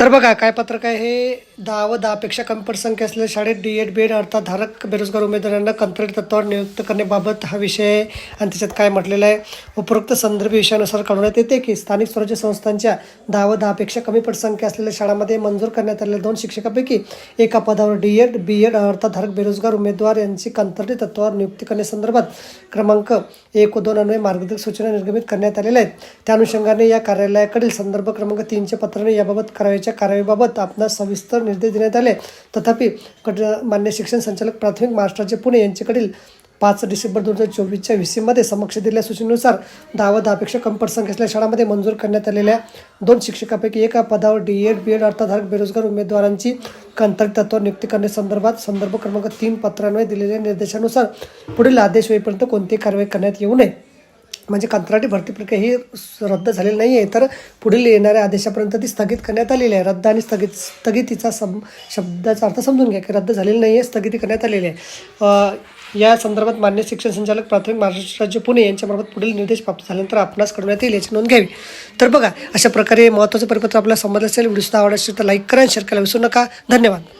तर बघा काय पत्रक आहे हे? दहा व दहापेक्षा कमी पटसंख्या असलेल्या शाळेत डी एड बी एड अर्थात धारक बेरोजगार उमेदवारांना कंत्राट तत्वावर नियुक्त करण्याबाबत हा विषय आहे. आणि त्याच्यात काय म्हटलेलं आहे? उपरोक्त संदर्भ विषयानुसार कळवण्यात येते की स्थानिक स्वराज्य संस्थांच्या दहा व दहापेक्षा कमी पटसंख्या असलेल्या शाळांमध्ये मंजूर करण्यात आलेल्या दोन शिक्षकापैकी एका पदावर डी एड बी एड अर्थात धारक बेरोजगार उमेदवार यांची कंत्राटी तत्वावर नियुक्ती करण्यासंदर्भात क्रमांक एक व दोन अन्वये मार्गदर्शक सूचना निर्गमित करण्यात आलेल्या आहेत. त्या अनुषंगाने या कार्यालयाकडील संदर्भ क्रमांक तीनच्या पत्राने याबाबत करण्याच्या कारवाईबाबत आपणास सविस्तर निर्देश देण्यात आले. तथापि कट मान्य शिक्षण संचालक प्राथमिक महाराष्ट्राचे पुणे यांच्याकडील पाच डिसेंबर दोन हजार चोवीसच्या व्हीसीमध्ये समक्ष दिलेल्या सूचनेनुसार दहा व दहापेक्षा कमी पटसंख्या असलेल्या शाळांमध्ये मंजूर करण्यात आलेल्या दोन शिक्षकापैकी एका पदावर डी एड बी एड अर्थाधारक बेरोजगार उमेदवारांची कंत्राट तत्वावर नियुक्ती करण्यासंदर्भात संदर्भ क्रमांक तीन पत्रांवर दिलेल्या निर्देशानुसार पुढील आदेश होईपर्यंत कोणतीही कारवाई करण्यात येऊ नये. म्हणजे कंत्राटी भरती प्रक्रिया ही रद्द झालेली नाही आहे तर पुढील येणाऱ्या आदेशापर्यंत ती स्थगित करण्यात आलेली आहे. रद्द आणि स्थगित स्थगितीचा सम शब्दाचा अर्थ समजून घ्या की रद्द झालेली नाही आहे स्थगिती करण्यात आलेली आहे. या संदर्भात मान्य शिक्षण संचालक प्राथमिक महाराष्ट्र राज्य पुणे यांच्यामार्फत पुढील निर्देश प्राप्त झाल्यानंतर आपणास कळवण्यात येईल याची नोंद घ्यावी. तर बघा अशा प्रकारे महत्त्वाचं परिपत्र आपल्याला समजलं असेल व्हिडिओ सुद्धा आवडत असेल तर लाईक करा आणि शेअर करायला विसरू नका. धन्यवाद.